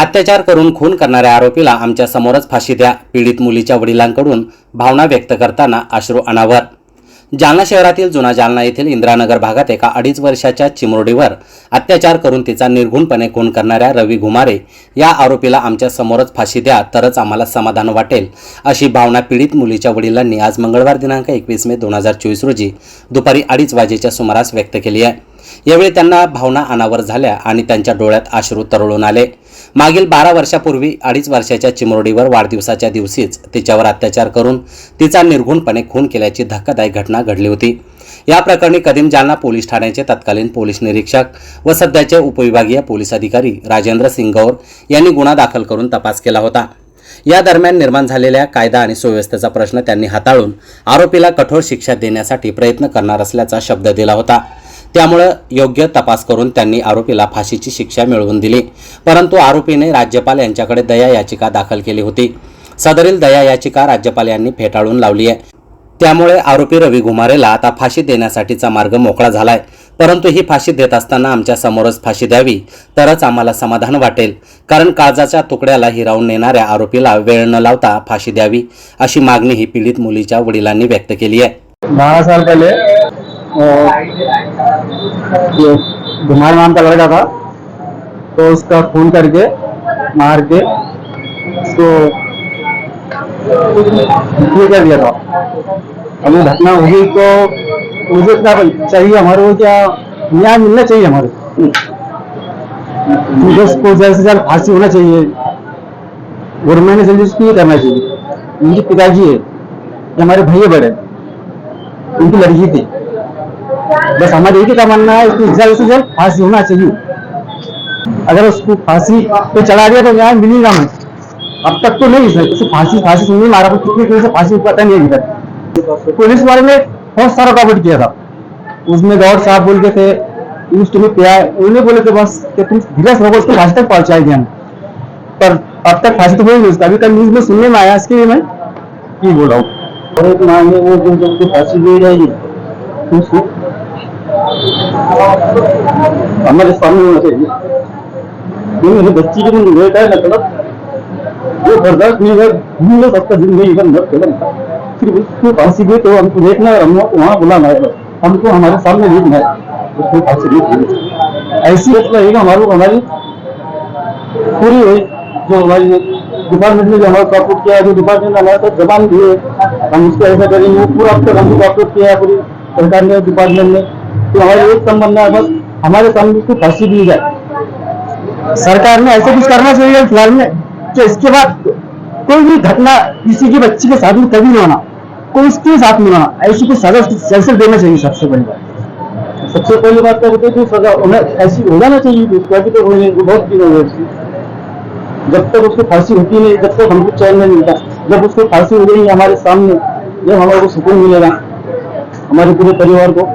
अत्याचार करून खून करणाऱ्या आरोपीला आमच्या समोरच फाशी द्या पीडित मुलीच्या वडिलांकडून भावना व्यक्त करताना अश्रू अनावर. जालना शहरातील जुना जालना येथील इंद्रानगर भागात एका अडीच वर्षाच्या चिमुरडीवर अत्याचार करून तिचा निर्घुणपणे खून करणाऱ्या रवी घुमारे या आरोपीला आमच्या समोरच फाशी द्या तरच आम्हाला समाधान वाटेल अशी भावना पीडित मुलीच्या वडिलांनी आज मंगळवार दिनांक एकवीस मे दोन हजार चोवीस रोजी दुपारी अडीच वाजेच्या सुमारास व्यक्त केली आहे. यावेळी त्यांना भावना अनावर झाल्या आणि त्यांच्या डोळ्यात अश्रू तरळून आले. मागील बारा वर्षापूर्वी अडीच वर्षाच्या चिमुरडीवर वाढदिवसाच्या दिवशीच तिच्यावर अत्याचार करून तिचा निर्घुणपणे खून केल्याची धक्कादायक घटना घडली होती. या प्रकरणी कदीम जालना पोलीस ठाण्याचे तत्कालीन पोलीस निरीक्षक व सध्याचे उपविभागीय पोलीस अधिकारी राजेंद्र सिंग गौर यांनी गुन्हा दाखल करून तपास केला होता. या दरम्यान निर्माण झालेल्या कायदा आणि सुव्यवस्थेचा प्रश्न त्यांनी हाताळून आरोपीला कठोर शिक्षा देण्यासाठी प्रयत्न करणार असल्याचा शब्द दिला होता. त्यामुळं योग्य तपास करून त्यांनी आरोपीला फाशीची शिक्षा मिळवून दिली. परंतु आरोपीने राज्यपाल यांच्याकडे दया याचिका दाखल केली होती. सदरील दया याचिका राज्यपाल यांनी फेटाळून लावली आहे. त्यामुळे आरोपी रवी घुमारेला आता फाशी देण्यासाठीचा मार्ग मोकळा झालाय. परंतु ही फाशी देत असताना आमच्या समोरच फाशी द्यावी तरच आम्हाला समाधान वाटेल. कारण काळजाच्या तुकड्याला हिरावून नेणाऱ्या आरोपीला वेळ न लावता फाशी द्यावी अशी मागणी ही पीडित मुलीच्या वडिलांनी व्यक्त केली आहे. साल ये धुमार नाम का लड़का था तो उसका खून करके, मार के, उसको कर दिया था। वो घटना हुई तो मुझे क्या चाहिए हमारे को क्या न्याय मिलना चाहिए हमारे। मुझे उसको जल्द से जल्द फांसी होना चाहिए। गवर्नमेंट ने जल्दी उसको ये करना चाहिए। उनके पिताजी है हमारे भैया बड़े उनकी लड़की थी। बस हमारे एक ही का मानना है, उसको जल्द से जल्द फांसी होना चाहिए। अगर उसको फांसी पे चढ़ा दिया तो न्याय मिलेगा हमें अब तक तो नहीं सर फांसी फांसी से नहीं मारा कितनी पुलिस से फांसी पता नहीं अभी तक पुलिस वाले ने बहुत सारा कॉपरेट किया था। उसमें गौर साहब बोल के थे यूज़ टू किया उन्होंने बोले थे, बस, कि तुम धीरे से उसको फांसी तक पहुंचाई दिया पर अब तक फांसी तो हुई उसका। अभी कल न्यूज़ में सुनने में आया, इसके लिए मैं की बोल रहा हूँ। और एक मांगे वो जो फांसी दी जाएगी उसको हमारे सामने होना चाहिए। क्योंकि मेरे बच्ची की जो बेटा है ना तड़प वो बर्दाश्त नहीं कर हम लोग सबका ज़िंदगी भर मत कदम फिर उसको फांसी दे तो हमको देखना है हमको वहाँ बुलाना है। हमको हमारे सामने देखना है उसको फांसी चाहिए। ऐसी रहेगा हमारे को हमारी पूरी है जो हमारी डिपार्टमेंट ने जो हमारा सपोर्ट किया है जो डिपार्टमेंट ने हमारे साथ जबान दी है हम उसको ऐसा करेंगे, पूरा अब तक हमको सपोर्ट किया है पूरी सरकार ने डिपार्टमेंट ने। तो हमारे एक तमन्ना है बस हमारे सामने उसको फांसी दी जाए, सरकार ने ऐसा कुछ करना चाहिए फ़िलहाल में, कि इसके बाद कोई भी घटना किसी की बच्ची के साथ में कभी नहीं होना, कोई उसके साथ में होना, ऐसी कोई सजा जल्द देना चाहिए सबसे पहली बात। सबसे पहली बात तो होती है कि सजा उन्हें ऐसी हो जाना चाहिए कि अभी तो हुई नहीं बहुत दिन हो गए जब तक उसको फांसी होती नहीं, जब तक हमको चैन नहीं मिलता, जब उसको फांसी हो गई हमारे सामने, जब हमारे को सुकून मिलेगा, हमारे पूरे परिवार को।